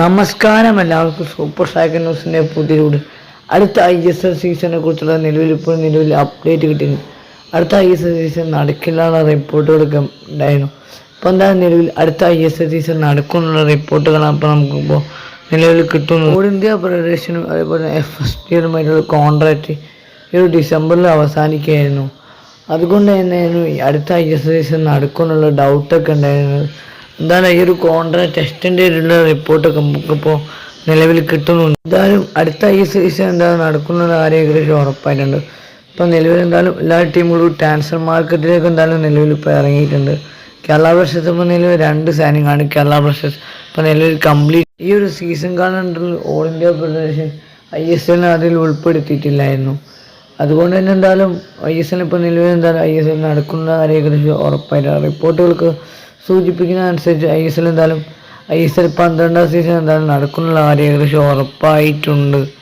നമസ്കാരം എല്ലാവർക്കും. സൂപ്പർ സാഗർ ന്യൂസിന്റെ പുതിയതോട് അടുത്ത ഐ എസ് എൽ സീസണിനെ കുറിച്ചുള്ള നിലവിൽ ഇപ്പോൾ നിലവിൽ അപ്ഡേറ്റ് കിട്ടിയിരുന്നു അടുത്ത ഐ എസ് എൽ സീസൺ നടക്കില്ല എന്ന റിപ്പോർട്ടുകളൊക്കെ ഉണ്ടായിരുന്നു. ഇപ്പോൾ എന്താ നിലവിൽ അടുത്ത ഐ എസ് എൽ സീസൺ നടക്കുമെന്നുള്ള റിപ്പോർട്ടുകളാണ് ഇപ്പോൾ നമുക്കിപ്പോൾ നിലവിൽ കിട്ടുന്നത്. ഓൾ ഇന്ത്യ ഫെഡറേഷനും അതേപോലെ എഫ് എസ് ടിയുമായിട്ടുള്ള കോൺട്രാക്റ്റ് ഈ ഒരു ഡിസംബറിൽ അവസാനിക്കുകയായിരുന്നു. അതുകൊണ്ട് തന്നെയായിരുന്നു അടുത്ത ഐ എസ് എൽ സീസൺ നടക്കുമെന്നുള്ള ഡൗട്ടൊക്കെ ഉണ്ടായിരുന്നത്. എന്താണ് ഈ ഒരു കോൺട്രാക്ട് ടെസ്റ്റിന്റെ ഉള്ള റിപ്പോർട്ടൊക്കെ നമുക്കിപ്പോൾ നിലവിൽ കിട്ടുന്നുണ്ട്. എന്തായാലും അടുത്ത ഈ സീസൺ എന്താണ് നടക്കുന്നത് ആരും ഏകദേശം ഉറപ്പായിട്ടുണ്ട്. ഇപ്പം നിലവിൽ എന്തായാലും എല്ലാ ടീമുകളും ട്രാൻസ്ഫർ മാർക്കറ്റിലേക്ക് എന്തായാലും നിലവിൽ ഇപ്പോൾ ഇറങ്ങിയിട്ടുണ്ട്. കേരള ബ്ലാസ്റ്റേഴ്സ് ഇപ്പോൾ നിലവിൽ രണ്ട് സൈനിങ് ആണ് കേരള ബ്ലാസ്റ്റേഴ്സ് ഇപ്പോൾ നിലവിൽ കംപ്ലീറ്റ് ഈ ഒരു season കാലണ്ടറിൽ all India federation I S എല്ലിനെ അതിൽ ഉൾപ്പെടുത്തിയിട്ടില്ലായിരുന്നു. അതുകൊണ്ട് തന്നെ എന്തായാലും ഐ എസ് എൽ ഇപ്പോൾ നിലവിൽ എന്തായാലും ഐ എസ് എൽ നടക്കുന്ന കാര്യം ഏകദേശം റിപ്പോർട്ടുകൾക്ക് സൂചിപ്പിക്കുന്ന അനുസരിച്ച് ഐ എസ് എൽ എന്തായാലും ഐ എസ് എൽ പന്ത്രണ്ടാം സീസൺ എന്തായാലും നടക്കുന്നുള്ള കാര്യം ഏകദേശം ഉറപ്പായിട്ടുണ്ട്.